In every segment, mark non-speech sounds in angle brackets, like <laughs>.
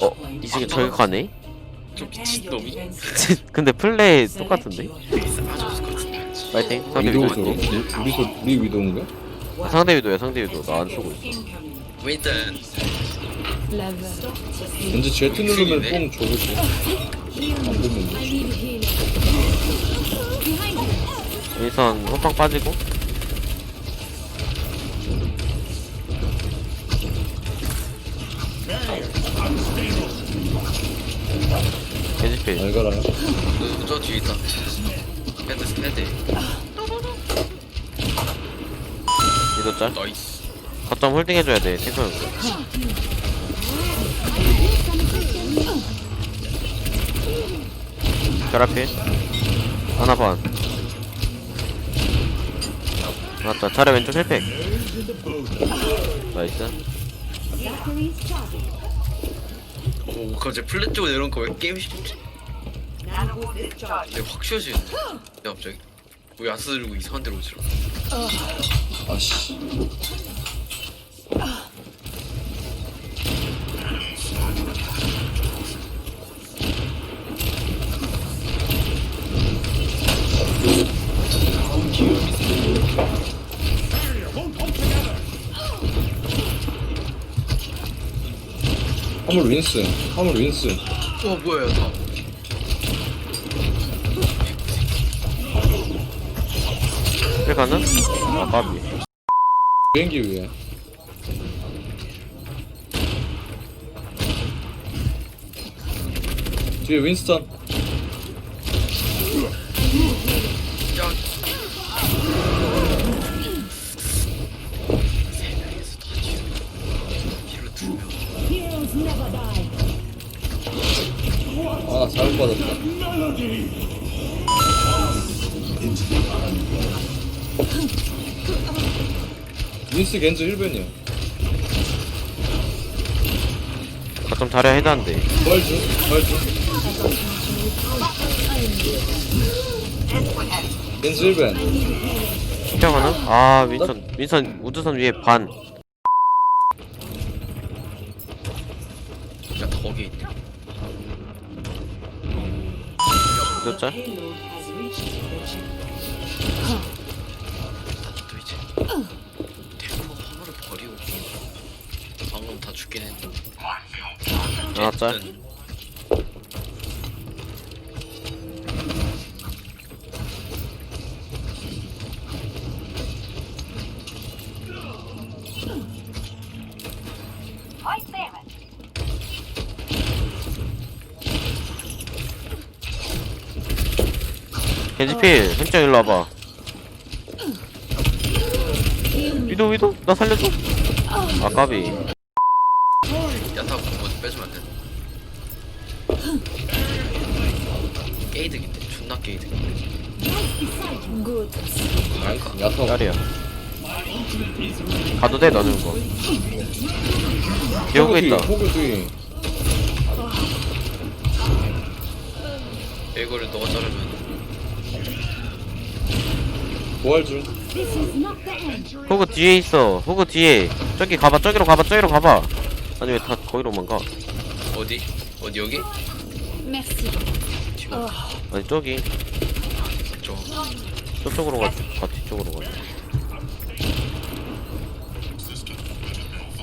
어? 이승이 저격하네? 좀 미친 놈이 <laughs> 근데 플레이 똑같은데? 파이팅 상대 위도우죠. 위도 우리 우리 소- 우리 위도우인가? 상대 위도야 상대 위도 나안 쓰고 있어 윈턴 왠지 Z 누르면 네. 뽕 줘보지. 안 됐는데. 일선 호빵 빠지고 개지필 잘 가라. 그, 저 뒤에 있다. 헤드 헤드. 위도 짤? 나이스. 거점 홀딩 해줘야 돼 탱커 형 결합필 하나 반. 맞다 차례 왼쪽 힐팩. 나이스. 오 갑자기 플랫 쪽으로 내려오니까 왜 게임이 쉽지? 내확 쉬워지는데 야 갑자기 왜 야스 들고 이상한 데로 오지러 아씨. 화물 윈스. 화물 윈스. 어 뭐야 다 힐 가능? 아 까비 비행기 위에. 뒤에 윈스턴. 윈스 겐즈 1변이야. 거점 자리야 해단데 부활 중, 부활 중. 겐즈 1변. 힐 가능? 아 윈선 윈선 우드선 위에 반야 거기 있네. 위도 하나 짤? 겐지필 햄짱 일로 와봐. 위도 위도 나 살려줘. 아 까비 야타 먼저 빼주면 안 돼. 게이득인데 존나 게이득인데. 나이스. 야타. 짤이야 가도 돼 너는 거. 기어고 있다. 호그 뒤. 이거를 너가 자르면 부활 중. 호그 뒤에 있어. 호그 뒤에. 저기 가봐 저기로 가봐 저기로 가봐. 아니 왜 다 거기로만 가? 어디? 어디 여기? 뒤로. 아니 저기. 저 저쪽으로 가, 가 뒤쪽으로 가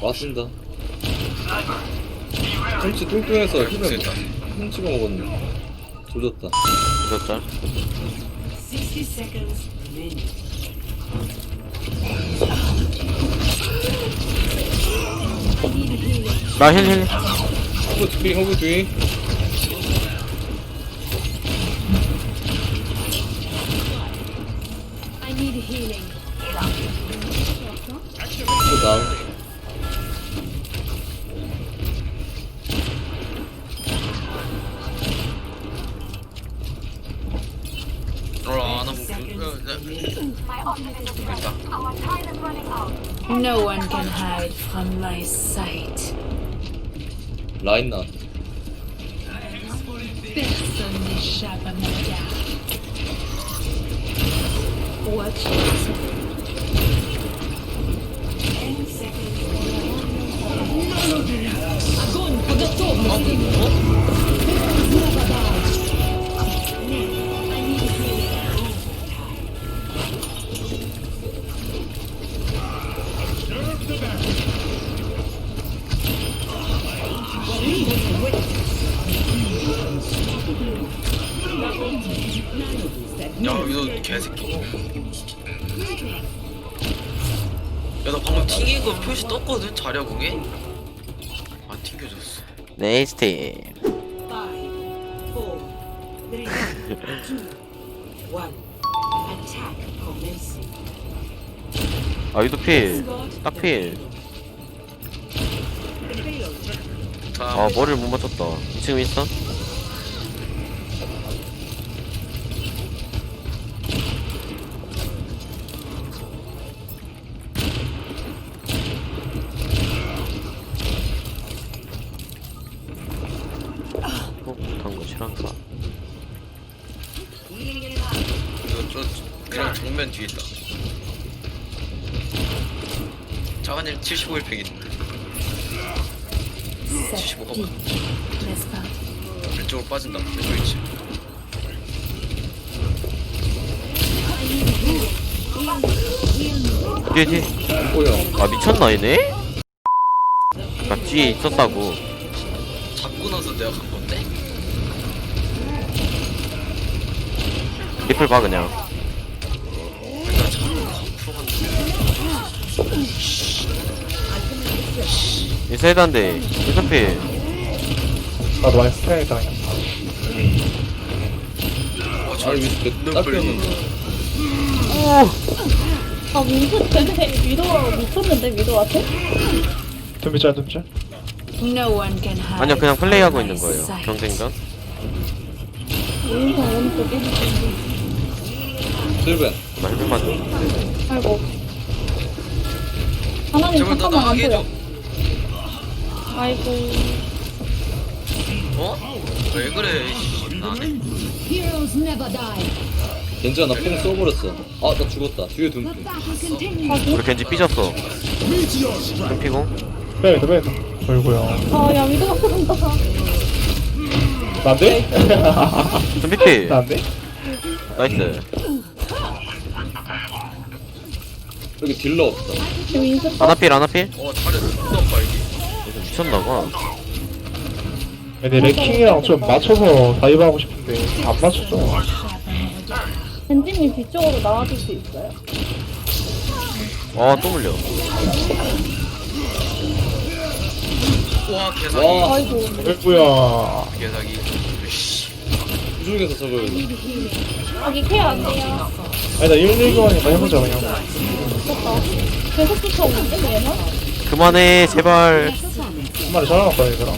맞습니다. 햄치 뚱뚱해서 힘을 찍어 먹었네. 조졌다. 위도 짤 나힐힐 호그 뒤, 호그 뒤. No one can hide from my sight. 라인 나. Personne n'échappe à mon regard. Watch 야 이거 개새끼 야나 방금 튕긴 거 표시 떴거든 튕겨졌어 four, three, two, one. Attack commencing. 아 유도 필 딱필 다음 아 머리를 못 맞췄다 지금 있어? 어? 저 그냥 정면 뒤에 있다. 자가님 75일 팩 있는데 75가 봐 Let's go. 왼쪽으로 빠진다. 왼쪽 있지. 뒤에 뒤에. 안 보여. 아 미쳤나 얘네? 나 뒤에 있었다고. 잡고 나서 내가 간 건데 리플 봐 그냥 갔는데 인사이드한데 인사필 나도 많이 스트라이다 그냥 어, 아, 잘. 아 민수 쟤네 위도가 미쳤는데 위도한테? No one can hide. 아니요 그냥 플레이하고 있는 거예요. 경쟁전 민수 오른쪽에 실벤. 정말 헬멧 맞아 아이고 하나님 제발 나 잠깐만 안 나가게 보여 해줘 아이고 어? 왜 그래 씨, 나네 Heroes never die. 겐지가 나뽕 써버렸어. 아, 나 죽었다. 뒤에. 아기 우리 겐지 삐졌어 dum피공 빼야겠다 빼야겠다 어이구야 아야 위도가 들어온다 난데? 둠피필 난데? 나이스 여기 딜러 없다. 지금 아나필 아나필? 어 잘해. 존나 요즘 미쳤나봐. 근데 레킹이랑 좀 맞춰서 다이브하고 싶은데 안 맞췄어 벤지님 뒤쪽으로 나와줄 수 있어요? 아또 물려. 와 개사기. 와, 아이고. 어이구야. 개사기. 씨. 구중에서 저걸. 아기 케어 안 돼요. 아니 나 119하니까 해보자 그냥 계속 쫓아오는데 얘는? 그만해 제발 한 마리 잘라놨거든 얘들아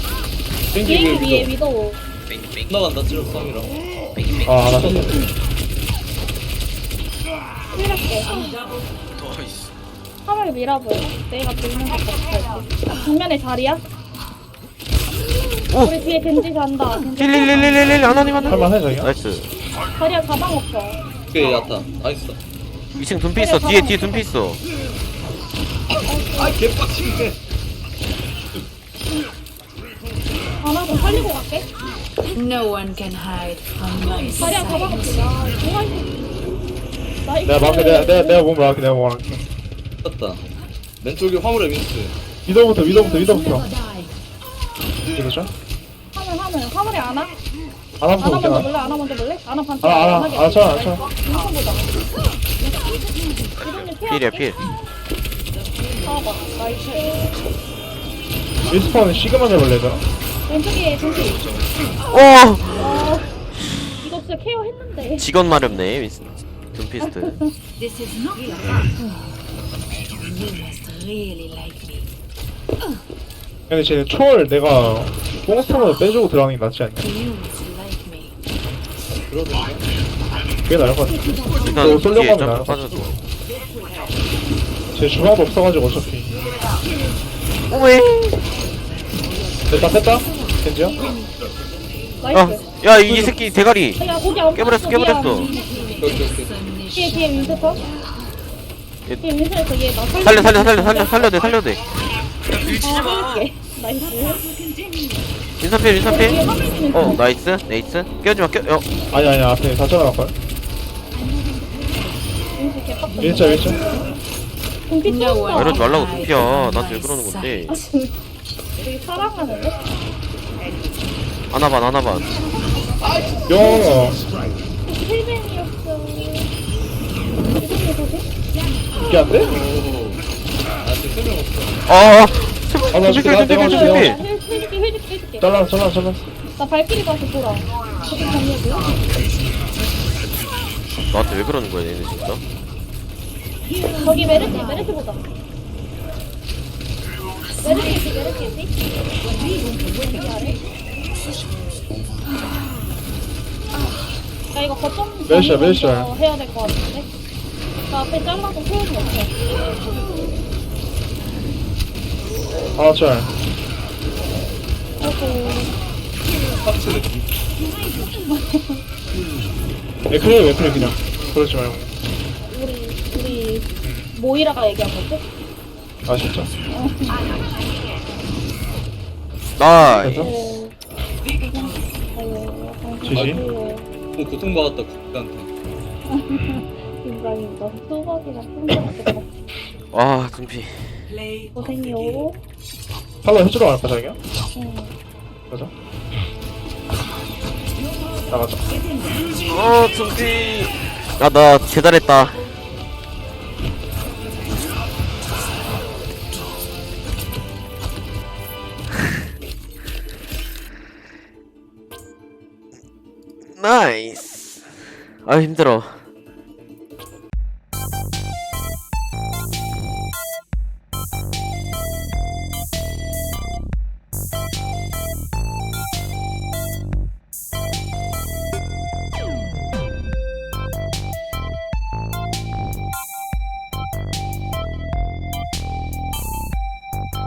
비행기 위에 위에 위도. 위도 뺑뺑 나간다, 찌력 3이랑. 뺑뺑 아 알았어 더 화물 밀어보여 내가 들는 것 같아 정면에 자리야? 오! 우리 뒤에 겐지 잔다 겐지 힐릴릴릴릴릴 아나님 하나 할만해 자기야? 나이스 자리야 가방 없어 뒤에 야타. 나이스. 2층 둠피 있어 뒤에 뒤에 둠피 있어 아, 개빡치네. 좀 살리고 갈게 No one can hide from my 자리야 가방 sight. 없어 야 뭐가 있어 나이스 내가 막게 내가 내가 내가 몸을 막게 내가 몸을 막게 떴다. 왼쪽에 화물에 윈스. 위도부터 위도부터 위도부터. 위도죠? 화물 화물 화물에 안아 안 안아 하면 먼저 되잖아 볼래 안아 먼저 볼래 안아 반대 알아. 알아, 쳐, 알아, 쳐. 인성보다 이동님 필이야 필 나이스 리스폰은 시그마 잡을래 얘들아 왼쪽에 조심 오! 어 이거 진짜 케어 했는데. 직원 마렵네 윈스. 둠피스트. This is not your You must really like me. 근데 쟤네 초월 내가 뽕스톤으로 빼주고 들어가는 게 낫지 않냐? You must like me. 그러던데. 그게 나을 것 같아. 일단 또 쏠려고 뒤에 하면 점프 나을 것 빠져도 쟤 중앙도 없어가지고 어차피 오메 됐다 됐다 겐지야? 나이스 아야 이 새끼 대가리 야 거기 안 깨버렸어, 깨버렸어. 미안. 오케이, 오케이. 뒤에 뒤에 얘- 뒤에 윈스터에서 얘나 살려 살려 살려 살려 살려 돼 살려 돼마 살릴게 나이스 인사필 인사필 뒤에 화면이 어 나이스 네이스 깨우지 마 깨 어. 아니 아니 앞에 다 잘라갈걸 왠지 개빡쳐. 일자 일자 공기 왜 튀었어. 이러지 말라고 두피야 나한테 왜 그러는 건데 아, 진짜. 되게 사랑하는데? 하나반 하나반 야 힐벤이었어. 이게 안 돼? 아 지금 세명 없어 어어 아, 나 준비 내가- 해줄게, 해줄게, 해줄게. 잘라 잘라 잘라 나 발길이 가서 돌아. 저기 가려고요? 나한테 왜 그러는 거야 얘네 진짜 저기 메르시, 메르시 보자. 있지? 여기 아래? 나 이거 거점 메르시야, 먼저 메르시야. 해야 될 것 같은데? 나 앞에 잘라서 소용이 없어. 아 잘 아이고. 왜 그래 왜 그래 그냥 그러지 말고 모이라가 얘기한 거지? 아 진짜 나이? 지지? 좀 고통받았다 국가한테 인간이다. 수박이랑 풍선이다. 아 준비 Play of the 고생이요. game. 팔로 해주러 갈까 자기야? 응. 가자 나가자 어 준비 아나 재달했다 나이스 아 힘들어